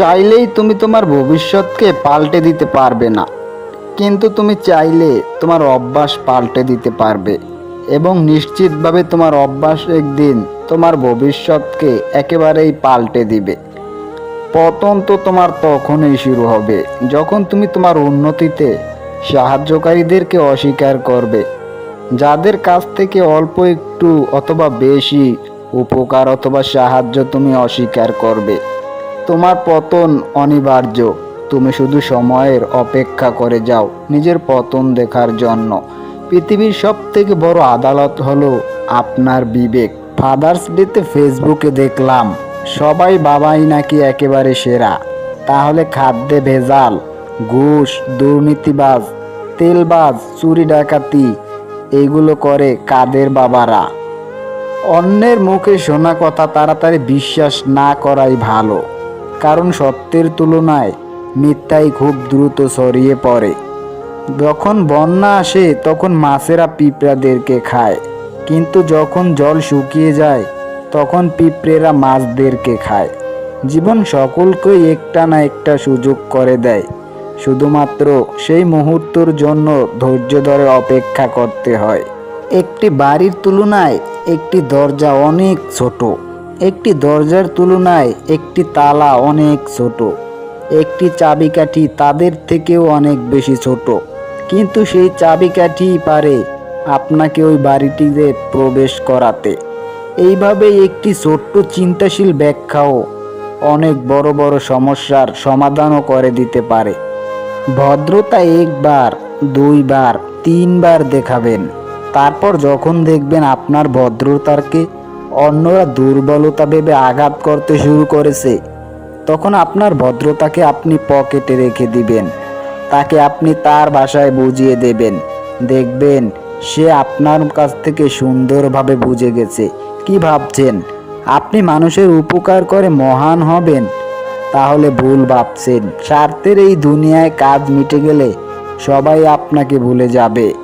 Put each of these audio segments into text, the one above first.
চাইলেই তুমি তোমার ভবিষ্যৎকে পাল্টে দিতে পারবে না। কিন্তু তুমি চাইলে তোমার অভ্যাস পাল্টে দিতে পারবে এবং নিশ্চিতভাবে তোমার অভ্যাস একদিন তোমার ভবিষ্যৎকে একেবারেই পাল্টে দিবে। পতন তো তোমার তখনই শুরু হবে, যখন তুমি তোমার উন্নতিতে সাহায্যকারীদেরকে অস্বীকার করবে। যাদের কাছ থেকে অল্প একটু অথবা বেশি উপকার অথবা সাহায্য তুমি অস্বীকার করবে। তোমার পতন অনিবার্য। তুমি শুধু সময়ের অপেক্ষা করে যাও, নিজের পতন দেখার জন্য। পৃথিবীর সব থেকে বড় আদালত হলো আপনার বিবেক। ফাদার্স ডেতে ফেসবুকে দেখলাম, সবাই বাবাই নাকি একেবারে সেরা। তাহলে খাদ্যে ভেজাল, ঘুষ, দুর্নীতিবাজ, তেলবাজ, চুরি ডাকাতি, এগুলো করে কাদের বাবারা? অন্যের মুখে শোনা কথা তাড়াতাড়ি বিশ্বাস না করাই ভালো। কারণ সত্যের তুলনায় মিথ্যাই খুব দ্রুত ছড়িয়ে পড়ে। যখন বন্যা আসে, তখন মাছেরা পিঁপড়াদেরকে খায়। কিন্তু যখন জল শুকিয়ে যায়, তখন পিঁপড়েরা মাছদেরকে খায়। জীবন সকলকেই একটা না একটা সুযোগ করে দেয়। শুধুমাত্র সেই মুহূর্তর জন্য ধৈর্য ধরে অপেক্ষা করতে হয়। একটি বাড়ির তুলনায় একটি দরজা অনেক ছোট। একটি দরজার তুলনায় একটি তালা অনেক ছোট। একটি চাবিকাঠি তাদের থেকেও অনেক বেশি ছোট। কিন্তু সেই চাবিকাঠি পারে আপনাকে ওই বাড়িটিতে প্রবেশ করাতে। এইভাবে একটি ছোট্ট চিন্তাশীল ব্যাখ্যাও অনেক বড় বড় সমস্যার সমাধানও করে দিতে পারে। ভদ্রতা একবার, দুইবার, তিনবার দেখাবেন। তারপর যখন দেখবেন আপনার ভদ্রতাকে অন্যরা দুর্বলতা ভেবে আঘাত করতে শুরু করেছে। তখন আপনার ভদ্রতাকে আপনি পকেটে রেখে দিবেন। তাকে আপনি তার ভাষায় বুঝিয়ে দেবেন। দেখবেন, সে আপনার কাছ থেকে সুন্দরভাবে বুঝে গেছে। কি ভাবছেন? আপনি মানুষের উপকার করে মহান হবেন। তাহলে ভুল ভাবছেন। স্বার্থের এই দুনিয়ায় কাজ মিটে গেলে সবাই আপনাকে ভুলে যাবে।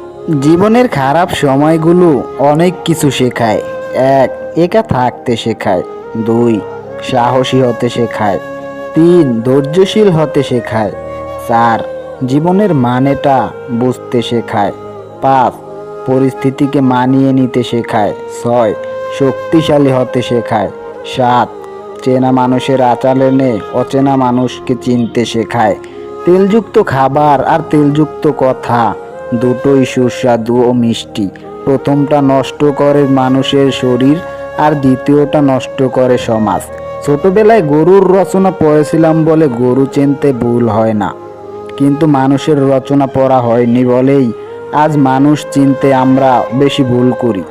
জীবনের খারাপ সময়গুলো অনেক কিছু শেখায়। এক একা থাকতে শেখায়। দুই, সাহসী হতে শেখায়। তিন, ধৈর্যশীল হতে শেখায়। চার, জীবনের মানেটা বুঝতে শেখায়। পাঁচ, পরিস্থিতিকে মানিয়ে নিতে শেখায়। ছয়, শক্তিশালী হতে শেখায়। সাত, চেনা মানুষের আচরণে অচেনা মানুষকে চিনতে শেখায়। তেলযুক্ত খাবার আর তেলযুক্ত কথা দুটোই সুস্বাদু ও মিষ্টি। প্রথমটা নষ্ট করে মানুষের শরীর আর দ্বিতীয়টা নষ্ট করে সমাজ। ছোটবেলায় গরুর রচনা পড়েছিলাম বলে গরু চিনতে ভুল হয় না। কিন্তু মানুষের রচনা পড়া হয়নি বলেই আজ মানুষ চিনতে আমরা বেশি ভুল করি।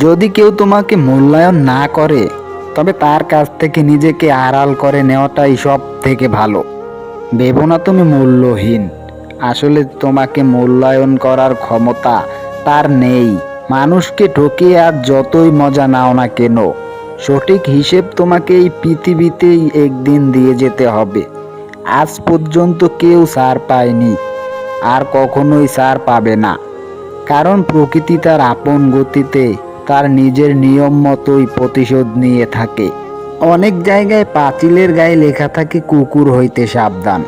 যদি কেউ তোমাকে মূল্যায়ন না করে, তবে তার কাছ থেকে নিজেকে আড়াল করে নেওয়াটাই সব থেকে ভালো। ভেবো না তুমি মূল্যহীন। আসলে তোমাকে মূল্যায়ন করার ক্ষমতা তার নেই। মানুষকে ঠকিয়ে আর যতই মজা নাও না কেন, সঠিক হিসেব তোমাকে এই পৃথিবীতেই একদিন দিয়ে যেতে হবে। আজ পর্যন্ত কেউ সার পায়নি, আর কখনোই সার পাবে না। কারণ প্রকৃতি তার আপন গতিতে তার নিজের নিয়ম মতোই প্রতিশোধ নিয়ে থাকে। অনেক জায়গায় পাঁচিলের গায়ে লেখা থাকে, কুকুর হইতে সাবধান।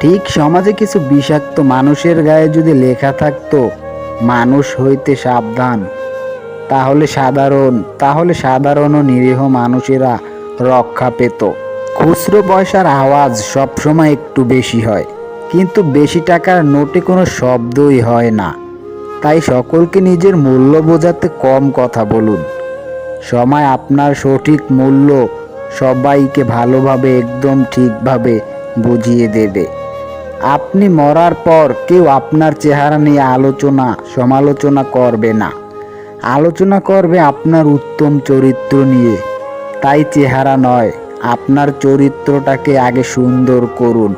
ঠিক সমাজে কিছু বিষাক্ত মানুষের গায়ে যদি লেখা থাকতো মানুষ হইতে সাবধান। তাহলে সাধারণ তাহলে সাধারণ ও নিরীহ মানুষেরা রক্ষা পেত। খুচরো পয়সার আওয়াজ সবসময় একটু বেশি হয়, কিন্তু বেশি টাকার নোটে কোনো শব্দই হয় না। তাই সকলকে নিজের মূল্য বোঝাতে কম কথা বলুন। সময় আপনার সঠিক মূল্য সবাইকে ভালোভাবে, একদম ঠিকভাবে বুঝিয়ে দেবে। আপনি মরার পর কেউ আপনার চেহারা নিয়ে আলোচনা, সমালোচনা করবে না। আলোচনা করবে আপনার উত্তম চরিত্র নিয়ে। তাই চেহারা নয়, আপনার চরিত্রটাকে আগে সুন্দর করুন।